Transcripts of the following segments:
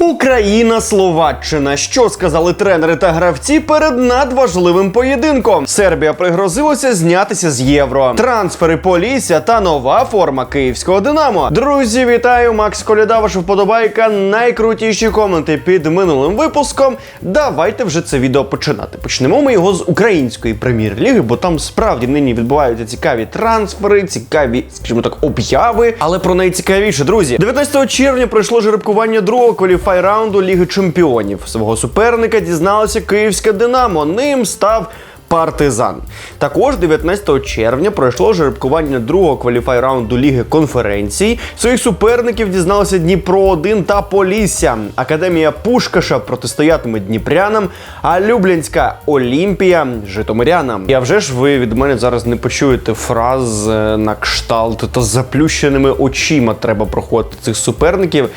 Україна, Словаччина. Що сказали тренери та гравці перед надважливим поєдинком? Сербія пригрозилася знятися з євро. Трансфери Полісся та нова форма київського Динамо. Друзі, вітаю! Макс Коляда, ваша вподобайка. Найкрутіші коменти під минулим випуском. Давайте вже це відео починати. Почнемо ми його з української прем'єр-ліги, бо там справді нині відбуваються цікаві трансфери, цікаві, скажімо так, об'яви. Але про найцікавіше, друзі, 19 червня пройшло жеребкування другого кваліфай раунду Ліги Чемпіонів. Свого суперника дізналося київське Динамо. Ним став. Партизан. Також 19 червня пройшло жеребкування другого кваліфай раунду Ліги конференцій. Своїх суперників дізналися Дніпро 1 та Полісся. Академія Пушкаша протистоятиме Дніпрянам, а Люблянська Олімпія Житомирянам. І вже ж ви від мене зараз не почуєте фраз е, на кшталт та заплющеними очима треба проходити цих суперників.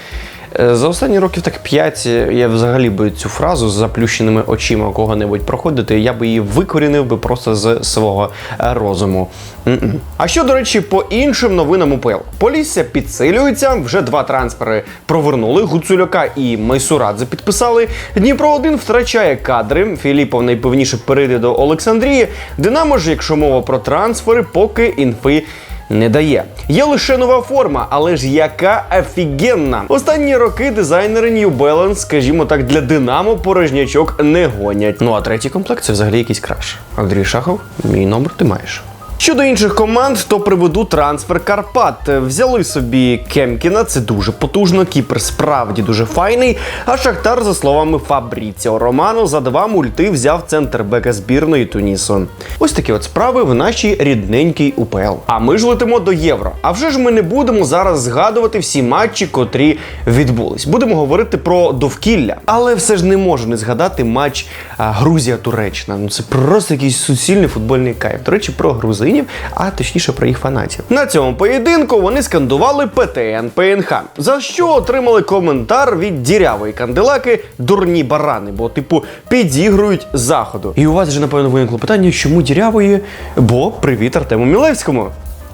Е, За останні років так 5 я взагалі би цю фразу з заплющеними очима кого-небудь проходити, я би її викорінив би просто з свого е, розуму. М-м. А що, до речі, по іншим новинам УПЛ? Полісся підсилюється, вже два трансфери провернули. Гуцуляка і Майсурадзе підписали. Дніпро 1 втрачає кадри. Філіпов найпевніше перейде до Олександрії. Динамо ж, якщо мова про трансфери, поки інфи не дає. Є лише нова форма, але ж яка офігенна. Останні роки дизайнери New Balance, скажімо так, для Динамо порожнячок не гонять. Ну а третій комплект це взагалі якийсь краш. Андрій Шахов, мій номер ти маєш. Щодо інших команд, то приведу трансфер Карпат. Взяли собі Кемкіна, це дуже потужно. Кіпер справді дуже файний. А Шахтар, за словами Фабріціо Романо, за два мульти взяв центр бека збірної Тунісу. Ось такі от справи в нашій рідненькій УПЛ. А ми ж летимо до євро. А вже ж ми не будемо зараз згадувати всі матчі, котрі відбулись. Будемо говорити про довкілля. Але все ж не можу не згадати матч Грузія-Туреччина. Ну це просто якийсь суцільний футбольний кайф. До речі, про грузинів, а точніше про їх фанатів. На цьому поєдинку вони скандували ПТН ПНХ, за що отримали коментар від дірявої канделаки дурні барани, бо типу підігрують заходу. І у вас вже напевно виникло питання, чому дірявої? Бо привіт Артему Мілевському.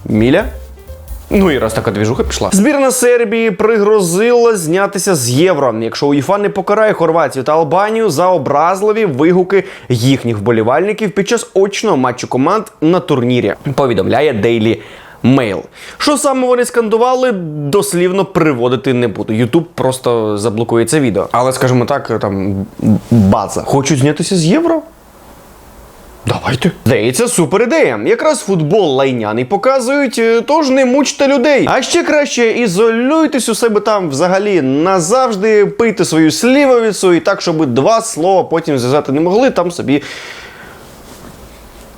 Міля? Ну і раз така двіжуха пішла. Збірна Сербії пригрозила знятися з євро, якщо УЄФА не покарає Хорватію та Албанію за образливі вигуки їхніх вболівальників під час очного матчу команд на турнірі. Повідомляє Daily Mail. Що саме вони скандували, дослівно приводити не буду. Ютуб просто заблокує це відео. Але скажімо так, там база. Хочуть знятися з євро? Давайте. Здається, супер ідея. Якраз футбол лайняний показують, е, тож не мучте людей. А ще краще ізолюйтесь у себе там взагалі назавжди, пийте свою слівовіцу і так, щоб два слова потім зв'язати не могли, там собі.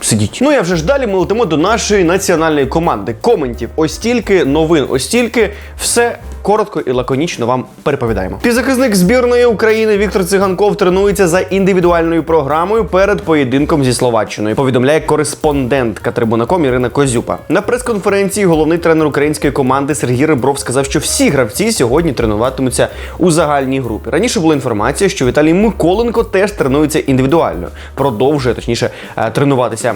Сидіть. Ну я вже ж далі ми летимо до нашої національної команди. Коментів ось стільки, новин ось стільки. Все коротко і лаконічно вам переповідаємо. Півзахисник збірної України Віктор Циганков тренується за індивідуальною програмою перед поєдинком зі Словаччиною. Повідомляє кореспондентка Трибунаком Ірина Козюпа. На прес-конференції головний тренер української команди Сергій Ребров сказав, що всі гравці сьогодні тренуватимуться у загальній групі. Раніше була інформація, що Віталій Миколенко теж тренується індивідуально, продовжує точніше е, тренуватися.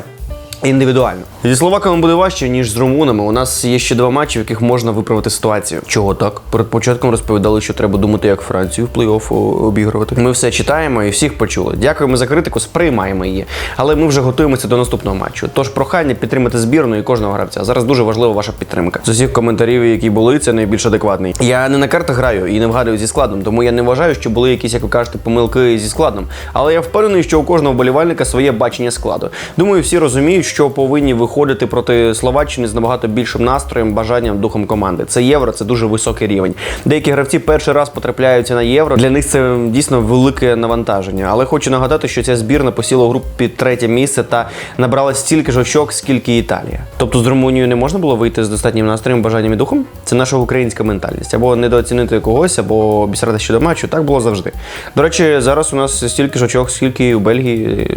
Індивідуально зі словаками буде важче ніж з румунами. У нас є ще два матчі, в яких можна виправити ситуацію. Чого так? Перед початком розповідали, що треба думати, як Францію в плей-офф обігрувати. Ми все читаємо і всіх почули. Дякуємо за критику, сприймаємо її. Але ми вже готуємося до наступного матчу. Тож прохання підтримати збірну і кожного гравця. Зараз дуже важлива ваша підтримка. З усіх коментарів, які були, це найбільш адекватний. Я не на картах граю і не вгадую зі складом, тому я не вважаю, що були якісь, як ви кажете, помилки зі складом. Але я впевнений, що у кожного вболівальника своє бачення складу. Думаю, всі розуміють, що повинні виходити проти Словаччини з набагато більшим настроєм, бажанням, духом команди. Це євро, це дуже високий рівень. Деякі гравці перший раз потрапляються на євро. Для них це дійсно велике навантаження. Але хочу нагадати, що ця збірна посіла у групі третє місце та набрала стільки ж очок, скільки Італія. Тобто з Румунією не можна було вийти з достатнім настроєм, бажанням і духом. Це наша українська ментальність. Або недооцінити когось, або обісрати щодо матчу. Так було завжди. До речі, зараз у нас стільки ж очок, скільки і у Бельгії.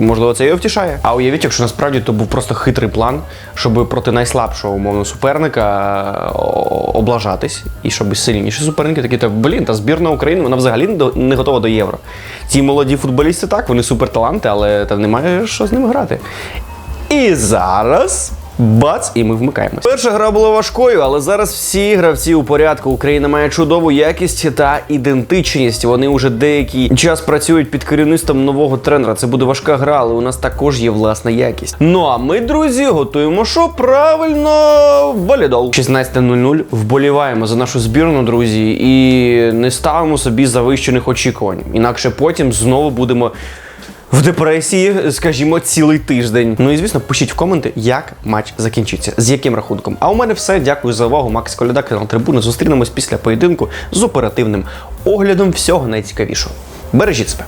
Можливо, це його втішає. А уявіть, якщо насправді то був просто хитрий план, щоб проти найслабшого умовно суперника облажатись, і щоб сильніші суперники такі, та блін, та збірна України вона взагалі не готова до євро. Ці молоді футболісти так, вони суперталанти, але та немає що з ними грати. І зараз Бац, і ми вмикаємось. Перша гра була важкою, але зараз всі гравці у порядку. Україна має чудову якість та ідентичність. Вони вже деякий час працюють під керівництвом нового тренера. Це буде важка гра, але у нас також є власна якість. Ну а ми, друзі, готуємо що правильно валідол. 16.00 вболіваємо за нашу збірну, друзі, і не ставимо собі завищених очікувань. Інакше потім знову будемо. В депресії, скажімо, цілий тиждень. Ну і звісно, пишіть в коменти, як матч закінчиться, з яким рахунком. А у мене все. Дякую за увагу. Макс Коляда, канал Трибуна. Зустрінемось після поєдинку з оперативним оглядом всього найцікавішого. Бережіть себе.